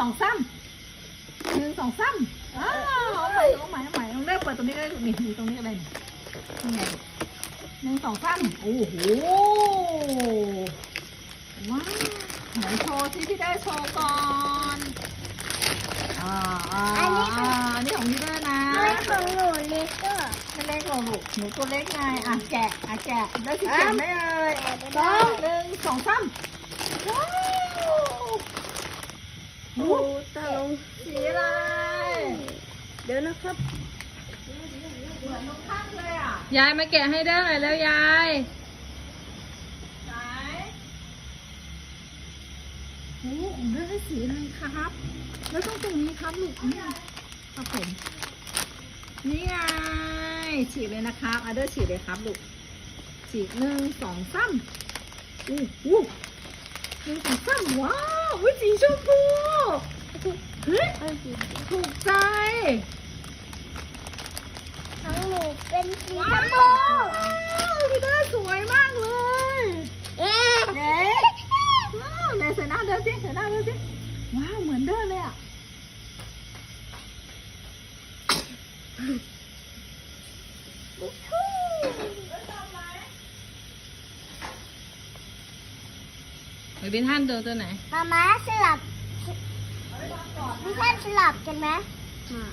สองซ้ำหนึ่งสองซ้ำอ้าวเอาใหม่เอาใหม่เอาใหม่เอาเริ่มเปิดตรงนี้ก็ได้นี่นี่ตรงนี้อะไรนี่นี่ไงหนึ่งสองซ้ำโอ้โหว้าวไหนโชว์สิพี่ได้โชว์ก่อนอ่าอ่าอันนี้ของอ่าอันนี้ของพี่ได้นะไม่ของหนูเล็กก็ไม่เล็กหรอกลูกหนูตัวเล็กไงอะแกะอะแกะได้สิเขียนไหมเอ่ยสองหนึ่งสองสามว้าว โอ้ตาลงสีอะไร เดี๋ยวนะครับเหมือนน้องข้างเลยอะยายมาแกะให้ได้หน่อยแล้วยายไหนโอ้ผมเลือกได้สีอะไรครับ แล้วต้องตรงนี้ครับลูกเนี่ยครับผมนี่ไงฉีกเลยนะครับอาเดอร์ฉีกเลยครับลูกฉีกหนึ่งสองสามอู้อู้หนึ่ง สองสามว้าวอุ้ยสีชมพูเฮ้ยเอาสิถูกใจทั้งหนูเป็นสีชว้ามวพูพี่ได้สวยมากเลยเอ๊ะเด็กว้าวไหนใส่หน้าเดินสิใส่หน้าเดินสิว้าวเหมือนเดินเลยอะไปเป็นท่านตัวตัวไหน มาม้าสลับไม่ใช่สลับกันไหมอืม